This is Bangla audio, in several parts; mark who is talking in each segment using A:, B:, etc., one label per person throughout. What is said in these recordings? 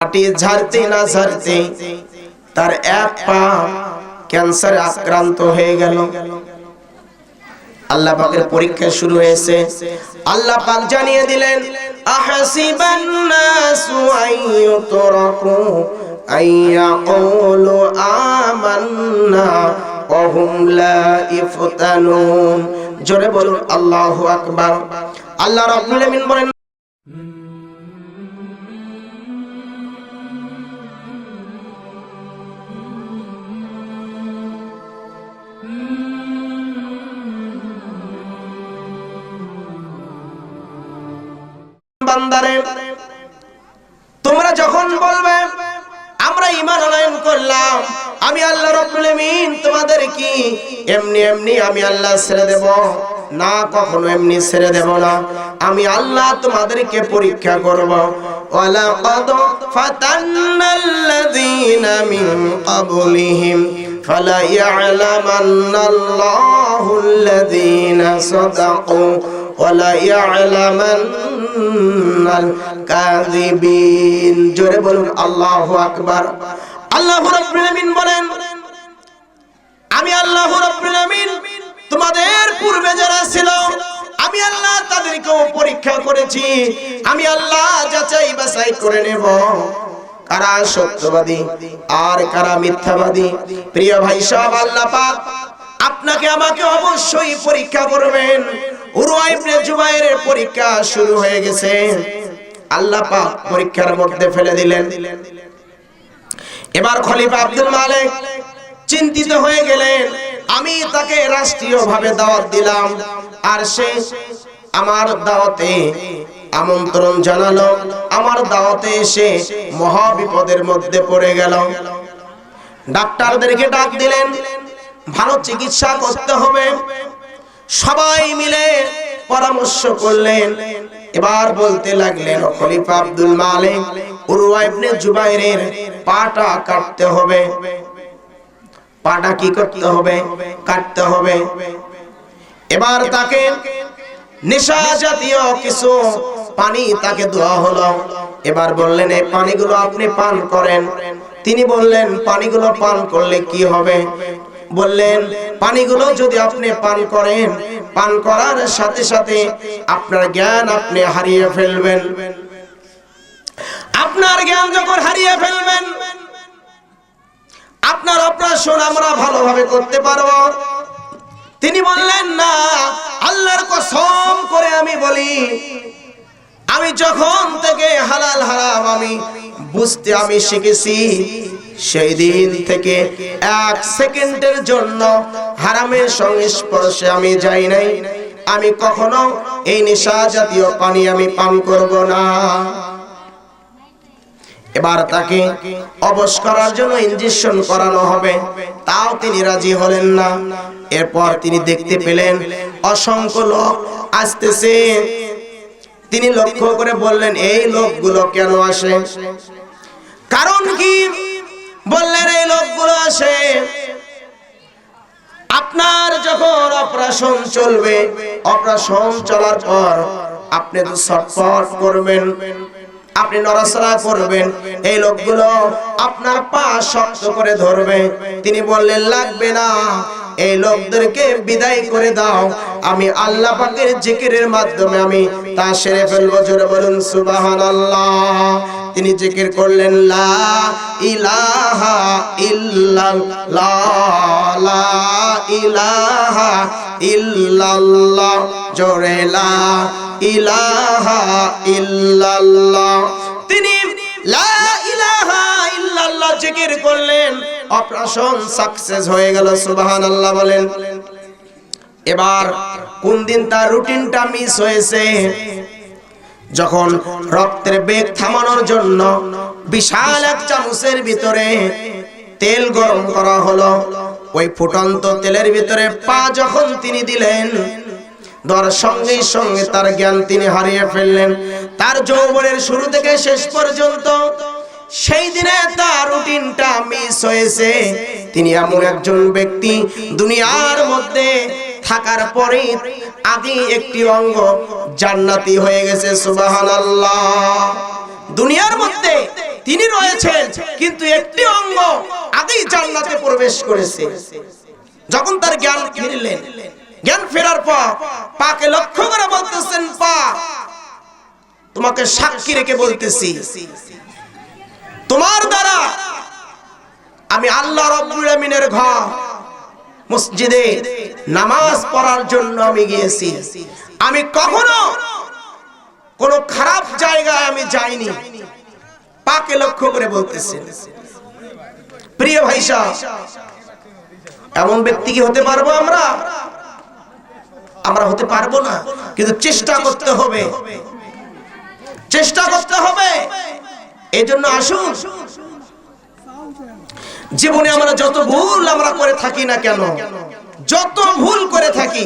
A: মাটি ঝাড়তে না ঝাড়তে তার এক পা ক্যান্সারে আক্রান্ত হয়ে গেল। আল্লাহ পাকের পরীক্ষা শুরু হয়েছে। আল্লাহ পাক জানিয়ে দিলেন, আহাসিবান নাসু আইয়ুতরাকু আইয়াকুলু আমান্না ওয়া হুম লা ইফতানুন। জোরে বলুন, আল্লাহু আকবার। আল্লাহ রাব্বুল আলামিন বলেন বান্দারে, তোমরা যখন বলবে, আমরা ঈমান আনয়ন করলাম, আমি আল্লাহ রাব্বুল তোমাদের কি? এমনি এমনি আমি আল্লাহ ছেড়ে দেব। না, কখনো এমনি ছেড়ে দেব না। আমি আল্লাহ তোমাদেরকে পরীক্ষা করব। ওয়ালাকাদ ফাতান্নাল্লাযীনা মিন ক্বাবলিহিম ফালা ইয়ালামান্নাল্লাহুল্লাযীনা সাদাকু ওয়ালা ইয়ালামান্নাল কাযিবিন। জোরে বলুন, আল্লাহু আকবার। রাব্বুল বলেন, আমি আল্লাহু রাব্বুল আমিন তোমাদের পূর্বে যারা ছিল, আমি আল্লাহ তাদেরকেও পরীক্ষা করেছি। আমি আল্লাহ যাচাই বাছাই করে নেব। কারা সত্যবাদী, আর কারা মিথ্যাবাদী? প্রিয় ভাই সব আল্লাহ পাক আপনাকে আমাকে অবশ্যই পরীক্ষা করবেন। উরওয়া ইবনে জুবাইরের পরীক্ষা শুরু হয়ে গেছে। আল্লাহ পাক পরীক্ষার মধ্যে ফেলে দিলেন। এবার খলিফা আব্দুল মালিক চিন্তিত হয়ে গেলেন, আমি তাকে রাষ্ট্রীয়ভাবে দাওয়াত দিলাম, আর সে আমার দাওয়াতে আমন্ত্রণ জানালো, আমার দাওয়াতে এসে মহা বিপদের মধ্যে পড়ে গেল। ডাক্তারদেরকে ডাক দিলেন, ভালো চিকিৎসা করতে হবে সবাই মিলে পরামর্শ করলেন। এবার বলতে লাগলেন, খলিফা আব্দুল মালিক উরওয়া ইবনে জুবাইরের পাটা কাটতে হবে। পাটা কি করতে হবে? কাটতে হবে। এবার তাকে নেশা জাতীয় কিছু পানি তাকে দেওয়া হলো। এবার বললেন, এই পানিগুলো আপনি পান করেন। তিনি বললেন, পানিগুলো পান করলে কি হবে? বললেন, পানিগুলো যদি আপনি পান করেন, পান করার সাথে সাথে আপনার জ্ঞান আপনি হারিয়ে ফেলবেন। আপনার জ্ঞান যখন হারিয়ে ফেলবেন, আপনার অপারেশন আমরা ভালোভাবে করতে পারব। তিনি বললেন, না, আল্লাহর কসম করে আমি বলি, আমি যখন থেকে হালাল হারাম আমি বুঝতে আমি শিখেছি সেই দিন থেকে এক সেকেন্ডের জন্য হারামের সংস্পর্শে আমি যাই নাই। আমি কখনো এই নেশা জাতীয় পানি আমি পান করব না। এবার তাকে অবশ করার জন্য ইনজেকশন করানো হবে। তাও তিনি রাজি হলেন না। এরপর তিনি দেখতে পেলেন অসংখ্য লোক আসতেছে। তিনি লক্ষ্য করে বললেন, এই লোকগুলো কেন আসে? কারণ কি? বললেন, এই লোকগুলো আসে। আপনার যখন অপারেশন চলবে, অপারেশন চলার পর আপনি তো ছটফট করবেন, আপনি নড়াচড়া করবেন। এই লোকগুলো আপনার পা শক্ত করে ধরবে। তিনি বললেন, লাগবে না। এই লোকদেরকে বিদায় করে দাও। আমি আল্লাহ পাকের জিকিরের মাধ্যমে আমি তা সেরে ফেলব। জোরে বলুন, সুবহানাল্লাহ। তিনি জিকির করলেন, লা ইলাহা ইল্লাল্লাহ লা ইলাহা ইল্লাল্লাহ। জোরে, লা ইলাহা ইল্লাল্লাহ। তিনি, লা ইলাহা ইল্লাল্লাহ জিকির করলেন। অপারেশন সাকসেস হয়ে গেল, সুবহানাল্লাহ বলেন। এবার কোন দিন তার রুটিনটা মিস হয়েছে? যখন রক্তের বেগ থামানোর জন্য বিশাল এক চামচের ভিতরে তেল গরম করা হলো, ওই ফুটন্ত তেলের ভিতরে পা যখন তিনি দিলেন সঙ্গে সঙ্গে তার জ্ঞান তিনি হারিয়ে ফেললেন। তার যৌবনের শুরু থেকে শেষ পর্যন্ত সেই দিনে তার রুটিনটা মিস হয়েছে। তিনি এমন একজন ব্যক্তি দুনিয়ার মধ্যে থাকার পরে আদি একটি অঙ্গ জান্নাতি হয়ে গেছে, সুবহানাল্লাহ। দুনিয়ার মধ্যে তিনি রয়েছেন, কিন্তু একটি অঙ্গ আদি জান্নাতে প্রবেশ করেছে। যখন তার জ্ঞান ফিরলেন, জ্ঞান ফেরার পর পাকে লক্ষ্য করে বলতেছেন, পা, তোমাকে সাক্ষী রেখে বলতেছি, তোমার দ্বারা আমি আল্লাহ রব্বুল আমিনের ঘর মসজিদে নামাজ পড়ার জন্য আমি গিয়েছি। আমি কখনো কোন খারাপ জায়গায় আমি যাইনি। পাকে লক্ষ্য করে বলতেছেন প্রিয় ভাই এমন ব্যক্তি কি হতে পারব আমরা? আমরা হতে পারব না, কিন্তু চেষ্টা করতে হবে। চেষ্টা করতে হবে। এই জন্য আসুন। জীবনে আমরা যত ভুল থাকি না কেন? যত ভুল করে থাকি।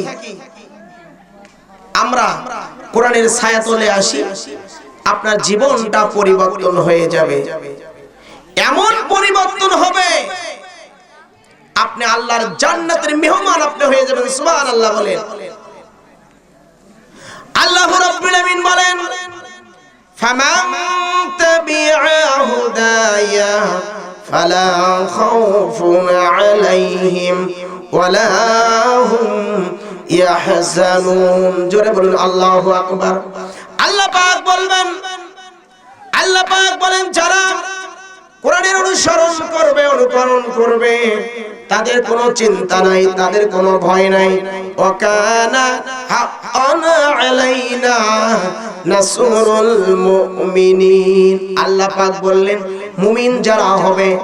A: আমরা কোরআনের ছায়া তলে আসি, আপনার জীবনটা পরিবর্তন হয়ে যাবে। এমন পরিবর্তন হবে, আপনি আল্লাহর জান্নাতের মেহমান আপনি হয়ে যাবেন, সুবহানাল্লাহ বলেন। আল্লাহ রাব্বুল আমিন বলেন, ফামান তাবিআ হুদায়া ফালা খাউফুন আলাইহিম ওয়ালা হুম ইয়াহজানুন জোরে বলুন, আল্লাহু আকবার। আল্লাহ পাক বলবেন, আল্লাহ পাক বলেন, যারা কোরআনের অনুসরণ করবে, অনুকরণ করবে, তাদের কোনো চিন্তা নাই, তাদের কোনো ভয় নাই। ওয়াকানা হাক্কান আলাইনা নাসরুল মুমিনিন। আল্লাহ পাক বললেন মুমিন যারা হবে,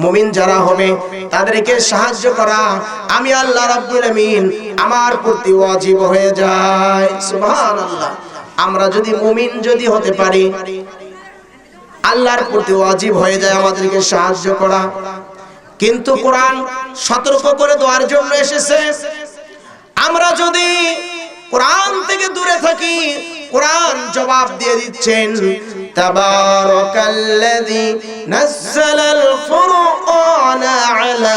A: মুমিন যারা হবে, তাদেরকে সাহায্য করা আমি আল্লাহ রাব্বুল আমিন আমার প্রতি ওয়াজিব হয়ে যায়। সুবহানাল্লাহ। আমরা যদি মুমিন যদি হতে পারি, আল্লাহর প্রতি ওয়াজিব হয়ে যায় আমাদেরকে সাহায্য করা। কিন্তু কোরআন সতর্ক করে দেওয়ার জন্য এসেছে। আমরা যদি কোরআন থেকে দূরে থাকি, কোরআন জবাব দিয়ে দিচ্ছেন, তাবারাকাল্লাযী নাযালাল ফুরকানা আলা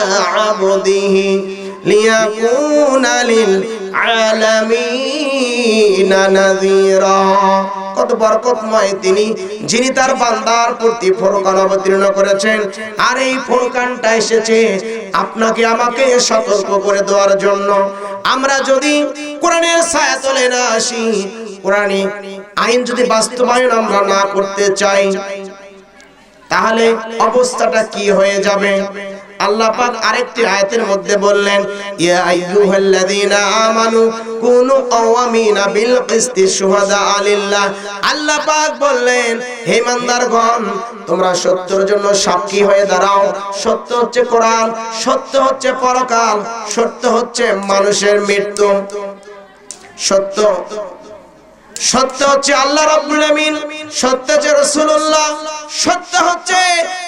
A: কত বরকতময় তিনি, যিনি তার বান্দার প্রতি ফোরকান অবতীর্ণ করেছেন। আর এই ফোরকানটা এসেছে আপনাকে আমাকে সতর্ক করে দেওয়ার জন্য। আমরা যদি কোরআনের ছায়া তলে না আসি, কোরআনে আইন যদি বাস্তবায়ন আমরা না করতে চাই, তাহলে অবস্থাটা কি হয়ে যাবে? আল্লাহ পাক আরেকটি আয়াতের মধ্যে বললেন, ইয়া আইয়ুহাল্লাযীনা আমানু কুনু কাওয়ামিনা বিল কিসতি শুহাদা আলিল্লাহ। আল্লাহ পাক বললেন, হে ইমানদারগণ, তোমরা সত্যের জন্য সাক্ষী হয়ে দাঁড়াও। সত্য হচ্ছে কোরআন, সত্য হচ্ছে পরকাল, সত্য হচ্ছে মানুষের মৃত্যু। সত্য সত্য হচ্ছে আল্লাহ রাব্বুল আমিন সত্য হচ্ছে রাসূলুল্লাহ, সত্য হচ্ছে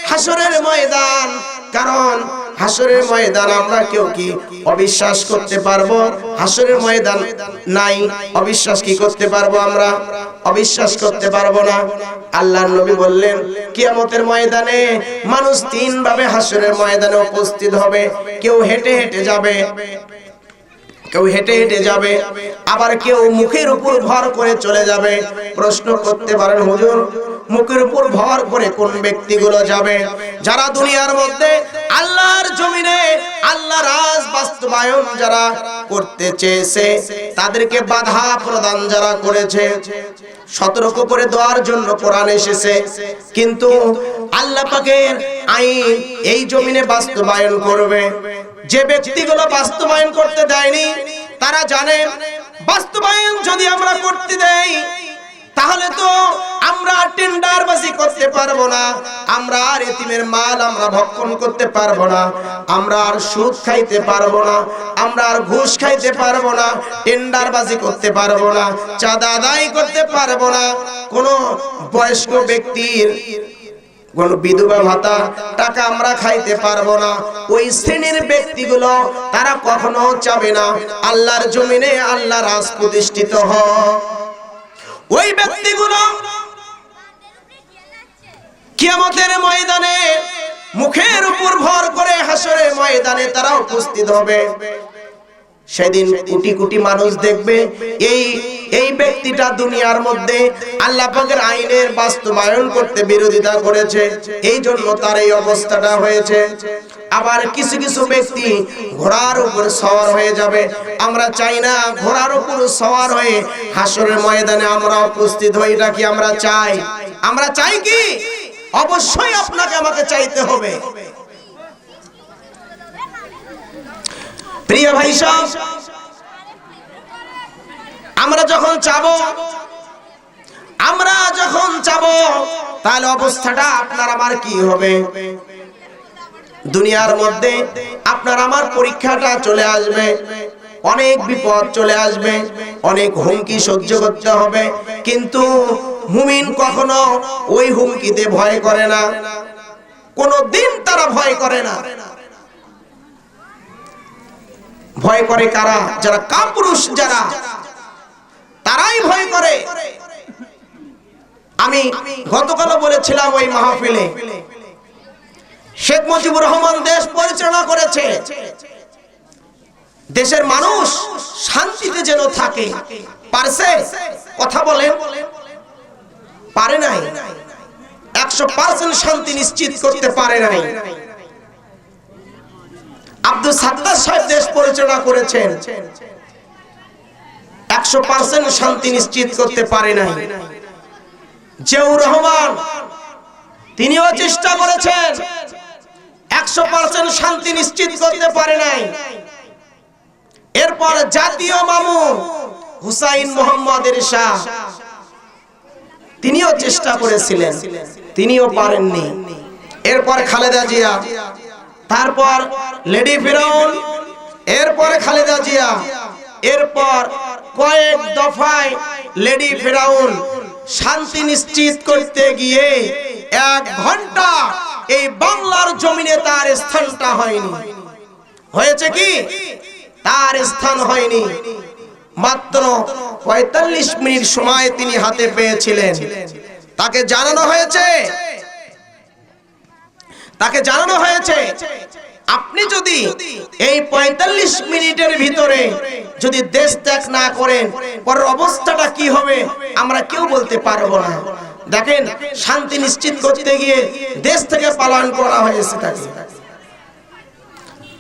A: হাসরের ময়দান। কারণ হাসরের ময়দান আমরা কেউ কি অবিশ্বাস করতে পারব? হাসরের ময়দান নাই, অবিশ্বাস কি করতে পারব আমরা? অবিশ্বাস করতে পারব না। আল্লাহর নবী বললেন, কিয়ামতের ময়দানে মানুষ তিন ভাবে হাসরের ময়দানে উপস্থিত হবে। কেউ হেঁটে হেঁটে যাবে, কেউ হেঁটে হেঁটে যাবে, আবার কেউ মুখের উপর ভর করে চলে যাবে। প্রশ্ন করতে পারেন হুজুর মুখের উপর ভর করে কোন ব্যক্তিগুলো যাবে? যারা দুনিয়ার মধ্যে আল্লাহর জমিনে আল্লাহ রাজ বাস্তবায়ন যারা করতে চেয়েছে তাদেরকে বাধা প্রদান যারা করেছে। সতর্ক করে দেওয়ার জন্য কোরআন এসেছে। কিন্তু আল্লাহ পাকের আইন এই জমিনে বাস্তবায়ন করবে। যে ব্যক্তিগুলো বাস্তবায়ন করতে দেয়নি, তারা জানে, বাস্তবায়ন যদি আমরা করতে দেই তাহলে তো আমরা টেন্ডারবাজি করতে পারব না। আমরা আর এতিমের মাল আমরা ভক্ষণ করতে পারব না। আমরা আর সুদ খাইতে পারব না। আমরা আর ঘুষ খাইতে পারব না। টেন্ডারবাজি করতে পারব না। চাঁদা আদায় করতে পারব না। কোনো বয়স্ক ব্যক্তির, কোন বিধবা ভাতা, টাকা আমরা খাইতে পারব না। ওই শ্রেণির ব্যক্তিগুলো তারা কখনো চাবে না। আল্লাহর জমিনে আল্লাহ রাজ প্রতিষ্ঠিত হোক। ওই ব্যক্তিগুলো কিয়ামতের ময়দানে মুখের উপর ভর করে হাসরের ময়দানে তারা উপস্থিত হবে। সেদিন কোটি কোটি মানুষ দেখবে এই এই ব্যক্তিটা দুনিয়ার মধ্যে আল্লাহ পাকের আইনের বাস্তবায়ন করতে বিরোধিতা করেছে। এই জন্য তার এই অবস্থাটা হয়েছে। আবার কিছু কিছু ব্যক্তি ঘোড়ার উপর সওয়ার হয়ে যাবে। আমরা চাই না ঘোড়ার উপর সওয়ার হয়ে হাসরের ময়দানে আমরা উপস্থিত হই, এটা কি আমরা চাই? আমরা চাই কি? অবশ্যই আপনাকে আমাকে চাইতে হবে। প্রিয় ভাই সব, আমরা যখন চাবো, আমরা যখন চাবো, তাহলে অবস্থাটা আপনার আমার কি হবে? দুনিয়ার মধ্যে আপনার আমার পরীক্ষাটা চলে আসবে, অনেক বিপদ চলে আসবে, অনেক হুমকি সহ্য করতে হবে, কিন্তু মুমিন কখনো ওই হুমকিতে ভয় করে না কোনো দিন তারা ভয় করে না। ভয় করে কারা? যারা কাপুরুষ, যারা তারাই ভয় করে। আমি গতকাল বলেছিলাম ওই মাহফিলে, শেখ মুজিবুর রহমান দেশ পরিচালনা করেছে। দেশের মানুষ শান্তিতে যেন থাকে। পারছে? কথা বলেন। পারে নাই। একশো পার্সেন্ট শান্তি নিশ্চিত করতে পারে নাই। আব্দুল সাত্তার সাহেব দেশ পরিচালনা করেছেন। একশো পার্সেন্ট শান্তি নিশ্চিত করতে পারে নাই। জিয়াউর রহমান, তিনিও চেষ্টা করেছেন। একশো পার্সেন্ট শান্তি নিশ্চিত করতে পারে নাই। এরপর জাতীয় মামু, হুসাইন মোহাম্মদের শাহ তিনিও চেষ্টা করেছিলেন, তিনিও পারেননি। এরপর খালেদা জিয়া তারপর লেডি ফিরাউন এরপর খালেদা জিয়া, এরপর কয়েক দফায় লেডি ফেরাউন। শান্তি নিশ্চিত করতে গিয়ে এক ঘণ্টা এই বাংলার জমিনে তার স্থানটা হয়নি। হয়েছে কি? তার স্থান হয়নি। মাত্র পঁয়তাল্লিশ মিনিট সময় তিনি হাতে পেয়েছিলেন। তাকে জানানো হয়েছে তাকে জানানো হয়েছে, আপনি যদি এই ৪৫ মিনিটের ভিতরে যদি দেশ ত্যাগ না করেন, পরের অবস্থাটা কি হবে আমরা কেউ বলতে পারব না। দেখেন, শান্তি নিশ্চিত করতে গিয়ে দেশ থেকে পালন করা হয়েছে তাকে।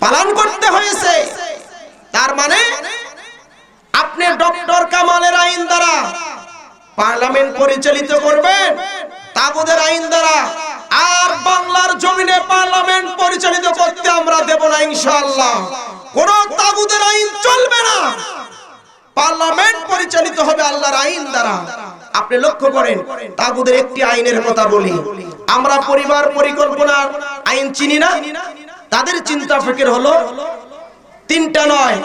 A: পালন করতে হয়েছে। তার মানে আপনি ডক্টর কামালের আইন দ্বারা পার্লামেন্ট পরিচালিত করবেন তাগুদের আইন দ্বারা আর বাংলার জমিনে পার্লামেন্ট পরিচালিত করতে আমরা দেব না, ইনশাআল্লাহ। কোন তাগুদের আইন চলবে না। পার্লামেন্ট পরিচালিত হবে আল্লাহর আইন দ্বারা। আপনি লক্ষ্য করেন তাগুদের একটি আইনের কথা বলি। আমরা পরিবার পরিকল্পনার আইন চিনি না? তাদের চিন্তা ফিকির হলো, তিনটা নয়।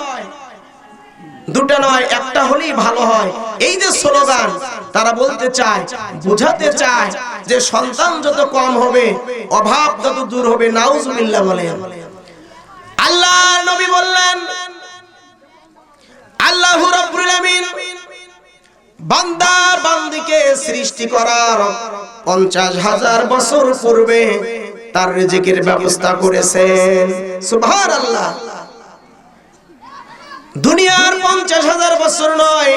A: দুটা নয়, একটা হলেই ভালো হয়। এই যে স্লোগান, তারা বলতে চায়, বোঝাতে চায় যে সন্তান যত কম হবে, অভাব তত দূর হবে, নাউজুবিল্লাহ বলেন আল্লাহ নবী বললেন, আল্লাহ রাব্বুল আমিন বান্দা বান্দিকে সৃষ্টি করার পঞ্চাশ হাজার বছর পূর্বে তার রিজিকের ব্যবস্থা করেছেন। সুবহানাল্লাহ। দুনিয়ার পঞ্চাশ হাজার বছর নয়।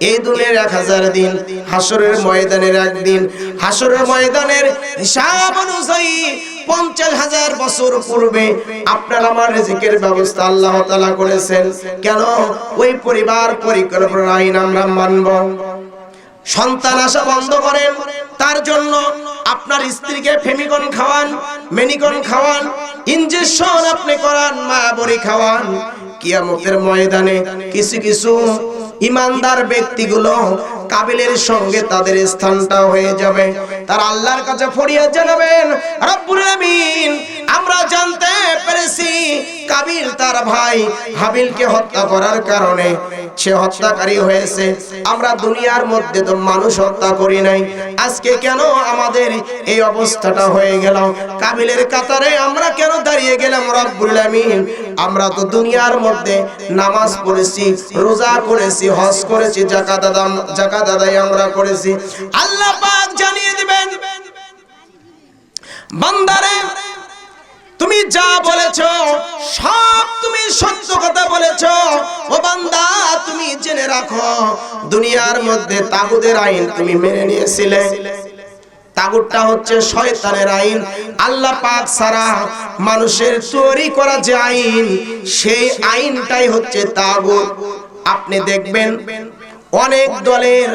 A: এই দুনিয়ার এক হাজার দিন হাসরের ময়দানের একদিন হাসরের ময়দানের হিসাব অনুযায়ী পঞ্চাশ হাজার বছর পূর্বে আপনার আমার রিজিকের ব্যবস্থা আল্লাহ তাআলা করেছেন। কেন? ওই পরিবার পরিকল্পনা আইন আমরা মানব। সন্তান আসা বন্ধ করেন। তার জন্য আপনার স্ত্রীকে ফেমিকন খাওয়ান, মেনিকন খাওয়ান, ইনজেকশন আপনি করান, মা বড়ি খাওয়ান। কিয়ামতের ময়দানে কিছু কিছু ইমানদার ব্যক্তিগুলো কাবিলের সঙ্গে তাদের স্থানটা হয়ে যাবে। তার আল্লাহর কাছে ফরিয়াদ জানাবেন, রব্বুল আমিন, আমরা জানতে পেরেছি কাবিল তার ভাই হাবিলকে হত্যা করার কারণে। সে হত্যাকারী হয়েছে। আমরা দুনিয়ার মধ্যে তো মানুষ হত্যা করি নাই। আজকে কেন আমাদের এই অবস্থাটা হয়ে গেল? কাবিলের কাতারে আমরা কেন দাঁড়িয়ে গেলাম, রব্বুল আমিন? আমরা তো দুনিয়ার মধ্যে নামাজ পড়েছি, রোজা করেছি, হজ করেছি জাকাত আদায় আমরা করেছি। আল্লাহ পাক জানিয়ে দিবেন। বান্দারে, তুমি যা বলেছ, সব তুমি সত্য কথা বলেছ। ও বান্দা, তুমি জেনে রাখো, দুনিয়ার মধ্যে তাগুদের আইন তুমি মেনে নিয়েছিলে। তাগুরটা হচ্ছে শয়তানের আইন। আল্লাহ পাক ছাড়া মানুষের তৈরি করা যে আইন, সেই আইনটাই হচ্ছে তাগুত। আপনি দেখবেন, অনেক দলের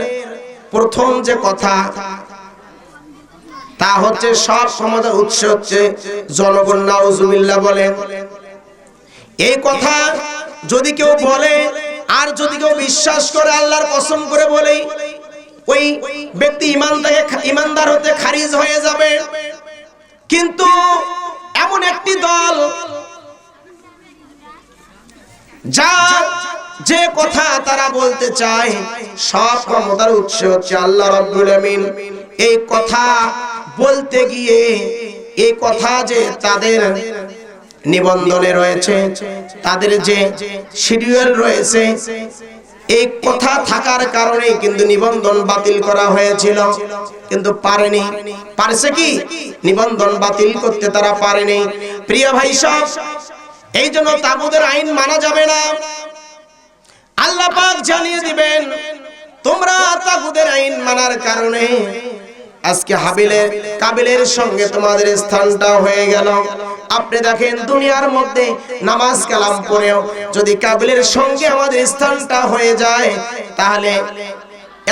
A: প্রথম যে কথা তা হচ্ছে সব ক্ষমতার উৎস হচ্ছে জনগণ, নাউজুবিল্লাহ বলেন এই কথা যদি কেউ বলে, আর যদি কেউ বিশ্বাস করে, আল্লাহর কসম করে বলে ওই ব্যক্তি ইমান থেকে ইমানদার হতে খারিজ হয়ে যাবে। কিন্তু এমন একটি দল, যা যে কথা তারা বলতে চায়, সব ক্ষমতার উৎস হচ্ছে আল্লাহ রাব্বুল আমিন এই কথা বলতে গিয়ে এই কথা যে তাদের নিবন্ধনে রয়েছে, তাদের যে শিডিউল রয়েছে এই কথা থাকার কারণে কিন্তু নিবন্ধন বাতিল করা হয়েছিল, কিন্তু পারেনি। পারছে কি? নিবন্ধন বাতিল করতে তারা পারেনি। প্রিয় ভাই সব, এই জন্য তাবুদের আইন মানা যাবে না। আল্লাহ পাক জানিয়ে দিবেন, তোমরা তাগুদের আইন মানার কারণে আজকে হাবিলের কাবিলের সঙ্গে তোমাদের স্থানটা হয়ে গেল। আপনি দেখেন দুনিয়ার মধ্যে নামাজ কালাম পড়েও যদি কাবিলের সঙ্গে আমাদের স্থানটা হয়ে যায়, তাহলে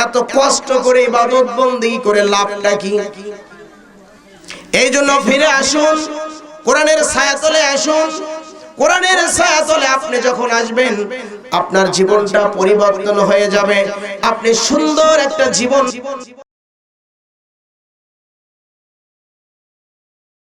A: এত কষ্ট করে ইবাদত বন্দি করে লাভটা কি? এই জন্য ফিরে আসুন, কোরআনের ছায়াতলে আসুন। কোরআনের ছায়াতলে আপনি যখন আসবেন, আপনার জীবনটা পরিবর্তন হয়ে যাবে। আপনি সুন্দর একটা জীবন